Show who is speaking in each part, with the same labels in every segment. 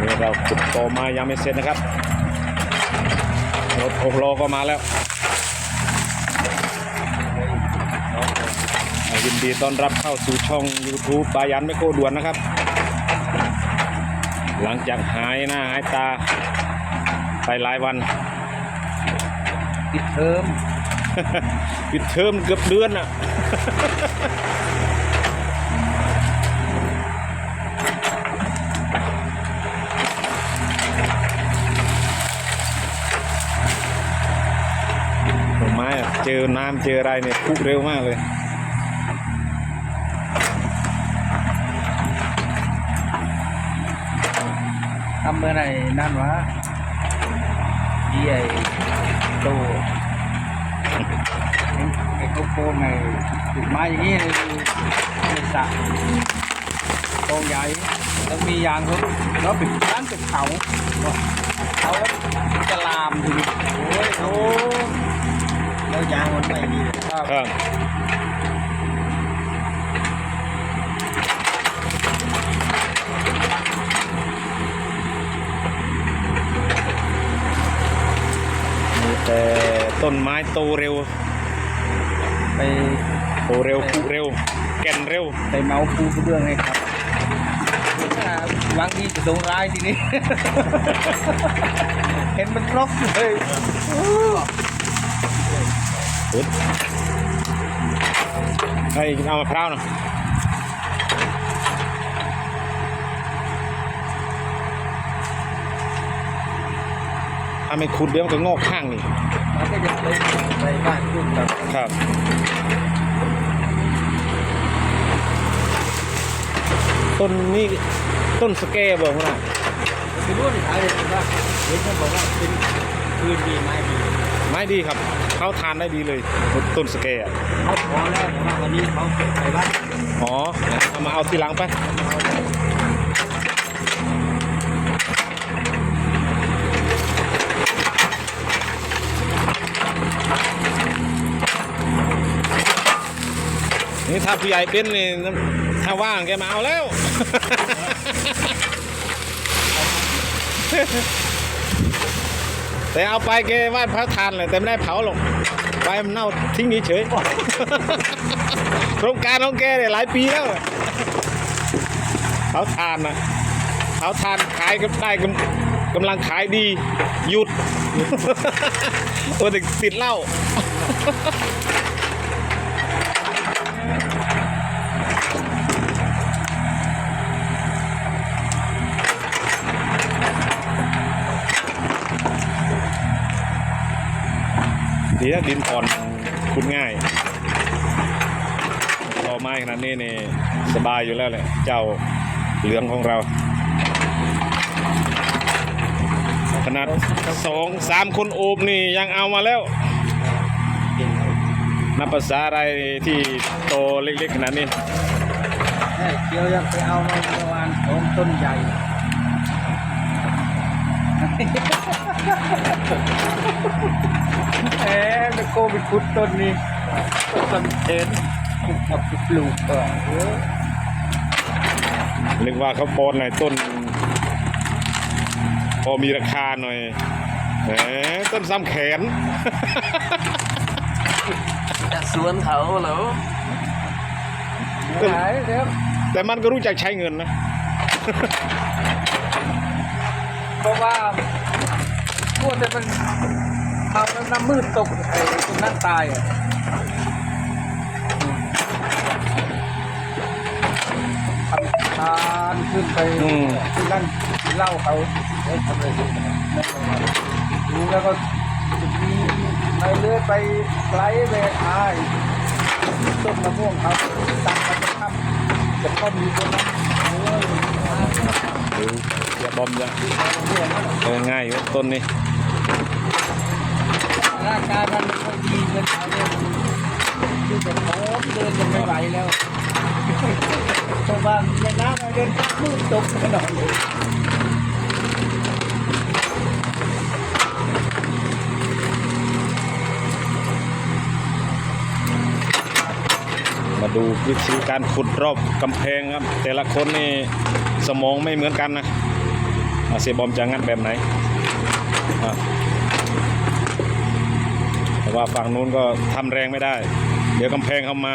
Speaker 1: นี่เราขุดต่อมายังไม่เสร็จนะครับ รถหกล้อก็มาแล้วอ่ายินดีต้อนรับเข้าสู่ช่อง YouTube บายันไม่โคด่วนนะครับ หลังจากหายหน้าหายตา ไปหลายวัน
Speaker 2: ปิดเทอม
Speaker 1: ปิดเทอมเกือบเดือนอะต้นไม้อะเจอน้ำเจออะไรเนี่ยพุเร็วมากเลย
Speaker 2: ทำเมื่อไหร่นั่นวะยี่ไอโตไอ้เขาโกงไอ้ถูกไม้อย่างนี้ในสระโกงใหญ่แล้วมียางเขาแล้วปิดร้านปิดเขาเขาจะลามทีนี้โอ้ยโอ้ แล้วยางมันไม่ดีครับ
Speaker 1: ครับมีแต่ต้นไม้โตเร็ว
Speaker 2: ไป
Speaker 1: โตเร็วพุเร็ว แก่นเร็ว
Speaker 2: ไปเมาปูกระเบื้องให้ครับอ่าหวังที่จะโดนร้ายทีนี้ เห็นมันรกเลย
Speaker 1: ปึ๊ดเฮ้ยเอามะพร้าวหน่อยถ้าไม่ขุดเดี๋ยวมันก็งอกข้างนี่
Speaker 2: มันก็จะไปไปบ้านคุณครับ
Speaker 1: ครับต้นนี้ต้นสแกบอกว่า
Speaker 2: ไปรู้ในสายเลยว่าเห็นเขาบอกว่าเป็นคืนดีไม้ดี
Speaker 1: ไม้ดีครับเขาทานได้ดีเลยต้นสแกอะ
Speaker 2: เขาพอแล้วแต่ว่าวันนี้เขาไปบ้าน
Speaker 1: อ๋อเอามาเอาทีหลังไปนี่ถ้าผู้ใหญ่เป็นนี่ถ้าว่างแกมาเอาแล้ว แต่เอาไปแกไหว้พระทานเลยแต่ไม่ได้เผาหรอกไปมันเน่าทิ้งนี้เฉยโครงการของแกเนี่ยหลายปีแล้วเผาทานนะเผาทานขายก็ได้กำกำลังขายดีหยุดโอ้แต่ติดเหล้า ดีนะดินอ่อนขุดง่ายรอไม้ขนาดนี้นี่สบายอยู่แล้วแหละเจ้าเหลืองของเรา ขนาดสองสามคนโอบนี่ยังเอามาแล้วนับภาษาอะไรที่โตเล็กๆขนาดนี้
Speaker 2: แม่เกียวยังไปเอามาเมื่อวานของต้นใหญ่ โกไปขุดต้นนี้ต้นลำเทนเอาไปปลูกก่อนเออ
Speaker 1: นึกว่าเขาปอนหน่อยต้น พอมีราคาหน่อยแหมต้นซ้ำแขน
Speaker 3: จากสวนเขาเหรอ
Speaker 2: ไม่หายแล้ว
Speaker 1: แต่มันก็รู้จักใช้เงินนะ
Speaker 2: เพราะว่าพวกแต่มัน เอาแล้วน้ำมืดตกไอ้ตรงนั้นตายอะทำทานขึ้นไป
Speaker 1: อืม
Speaker 2: ที่นั่นที่เล่าเขาเอ้ยทำอะไรอยู่นั่นรู้แล้วก็จะมีไปเลื่อยไปไกลไปอายต้นมะม่วงเขาตัดมาจะทำจะต้นอยู่ตรงนั้นโอ้ย
Speaker 1: ดูอย่าบอมอย่า
Speaker 2: เพื่อนนั่น
Speaker 1: เออง่ายอยู่ต้นนี้
Speaker 2: ร่างกายมันไม่ค่อยดีเกินไปเนี่ยคือจะพร้อมเดินจะไม่ไหวแล้วเพราะว่าในน้ำเดินมืดตกไปหน่อยเลย
Speaker 1: มาดูวิธีการขุดรอบกำแพงครับ แต่ละคนนี่สมองไม่เหมือนกันนะอะเสียบอมจะงัดแบบไหนอะ แต่ว่าฝั่งนู้นก็ทำแรงไม่ได้ เดี๋ยวกำแพงเข้ามา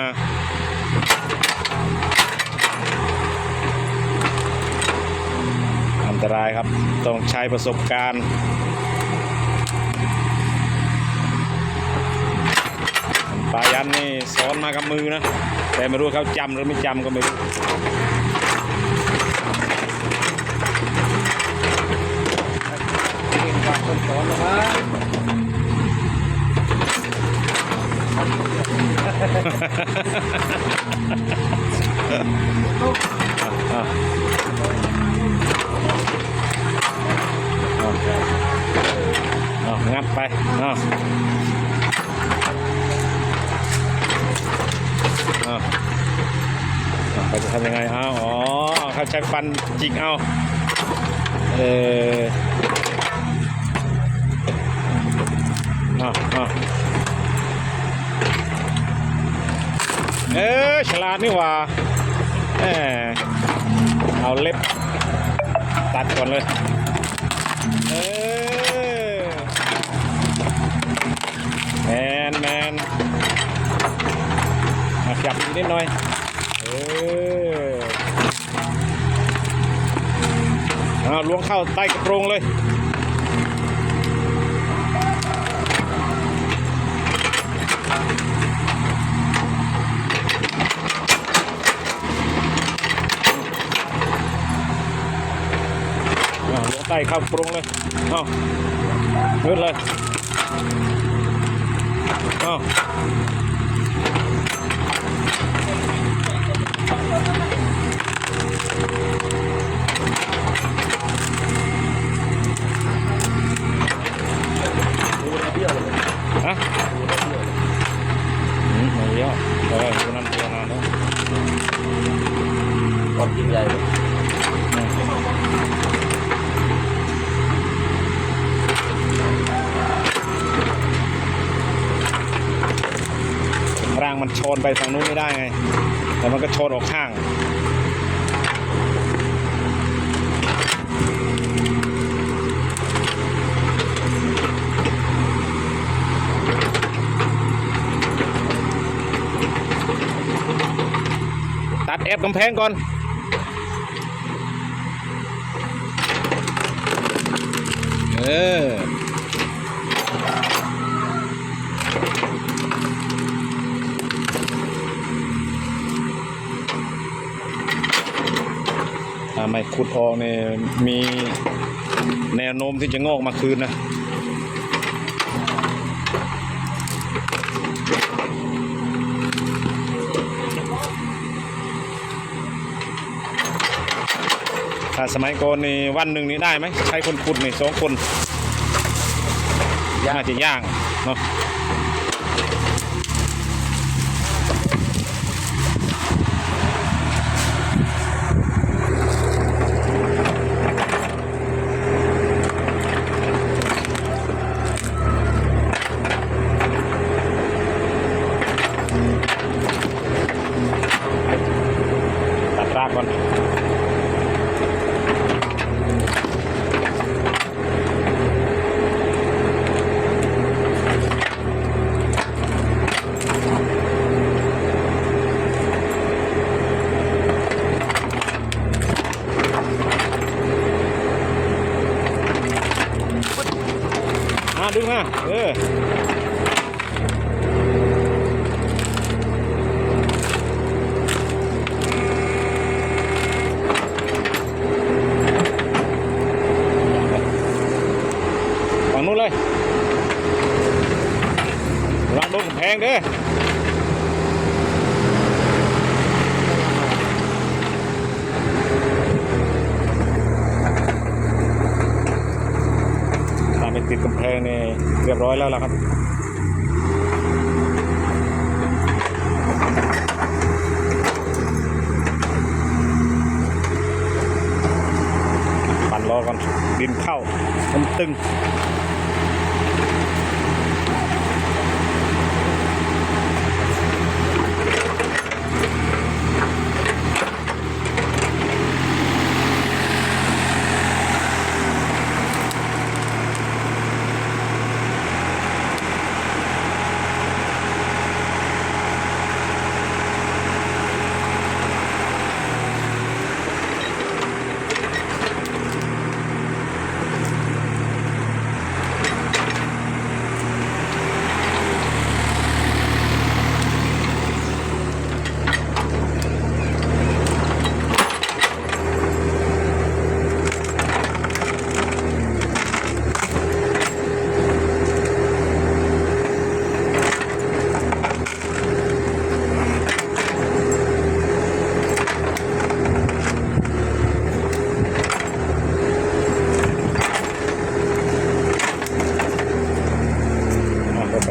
Speaker 1: อันตรายครับต้องใช้ประสบการณ์ปายันนี่สอนมากับมือนะ แต่ไม่รู้เขาจำหรือไม่จำก็ไม่รู้
Speaker 2: เก่งกว่าคนสอนหรอกมั้ง
Speaker 1: อะเอาเอา งัดไปเอาเอาเอาเขาจะทำยังไงเอาอ๋อเขาใช้ฟันจิกเอา เออเอาเอา เออฉลาดนี่ว่าแหมเอาเล็บตัดก่อนเลย เออแมนแมนมาขยับอีกนิดหน่อย เออเอาล้วงเข้าใต้กระโปรงเลย อ่าล้วง ใต้ข้ากรงเลย เอามืดเลย เอาฮะอืมไม่เยอะเออตัวนั้นตัวนานแล้ว
Speaker 3: ความจริงใหญ่เลย
Speaker 1: นโชนไปฝั่งนู้นไม่ได้ไง แต่มันก็ชนออกข้างตัดแอบกำแพงก่อน เออ ไม่ขุดออกเนี่ยมีแนวโน้มที่จะงอกมาคืนนะถ้าสมัยก่อนนี่วันหนึ่งนี่ได้ไหมใช้คนขุดนี่สองคนน่าจะยากเนาะตัดรากก่อน มาดึงมา เออฝั่งนู้นเลยระวังโดนกำแพงเด้อถ้าไม่ ติดกำแพงนี่เรียบร้อยแล้วล่ะครับปั่นรอก่อนดินเข้ามันตึง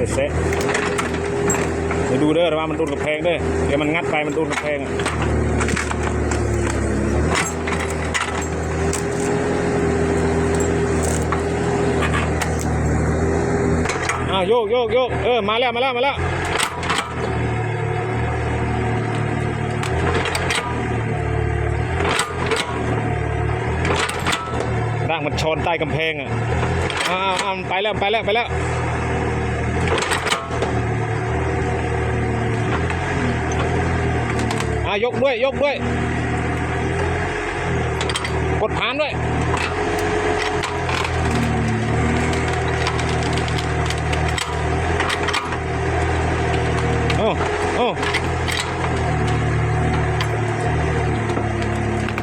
Speaker 1: อ ดูเด้อว่ามันโดนกระแพงเด้วยเดี๋ยวมันงัดไปมันโดนกระแพงอะอ้าวโยกโยกโยกเออมาแล้วมาแล้วมาแล้วร่างมันชนใต้กำแพงอะอ้าวอ้าวมันไปแล้วไปแล้วไปแล้ว อะยกด้วยยกด้วย กดผ่านด้วยโอ้โอ้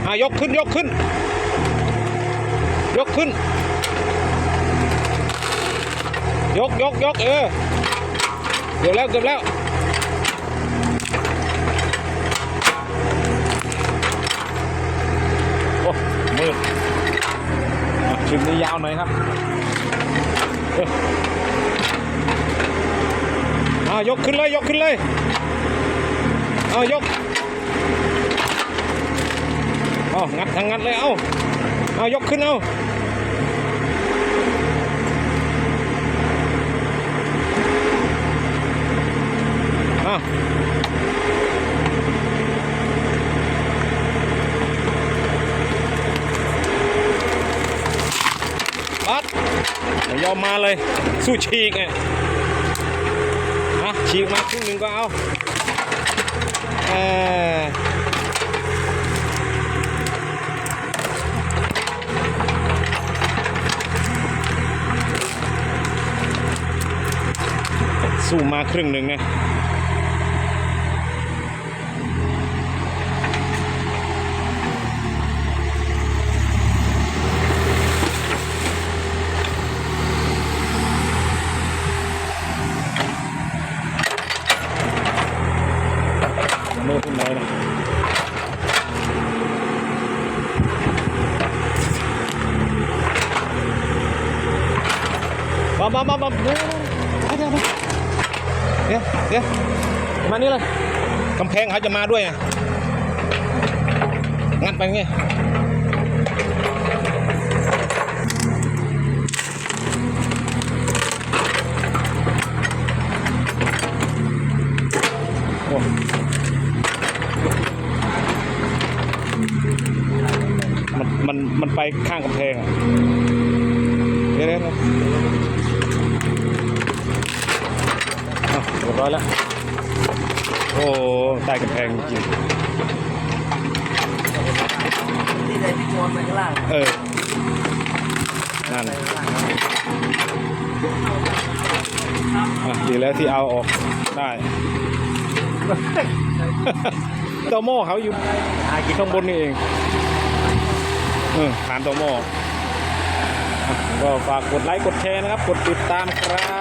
Speaker 1: อะยกขึ้นยกขึ้น ยกขึ้น ยกยกยกเออเกือบแล้วเกือบแล้ว โอ้มืดอะ ชิมนี้ยาวหน่อยครับเอ้ายกขึ้นเลยยกขึ้นเลยเอายกเอางัดทางงัดเลยเอาเอายกขึ้นเอาอะ ปัด ไม่ยอมมาเลย สู้ฉีกไงฮะฉีกมาครึ่งหนึ่งก็เอาเออสู้มาครึ่งหนึ่งไงมือขึ้นไหนนะมามามามาเดี๋ยวเดี๋ยวเดี๋ยวเดี๋ยวมานี่เลยกำ แพงเขาจะมาด้วยไงงัดไปไงโอ้มันมันมันไปข้างกำแพงอะเดี๋ยวเดี๋ยวเอะเรียบร้อยแล้ว อ้ใต้กำแพงจริง
Speaker 3: ที่ใดที่โยนไปข้างล่าง
Speaker 1: เออ นั่นน่ะอะดีแล้วที่เอาออกได้ตาหม้อเขาอยู่ข้างบนนี่เองเออผ่านตาหม้ออะก็ฝากกดไลค์กดแชร์นะครับ กดติดตามครับ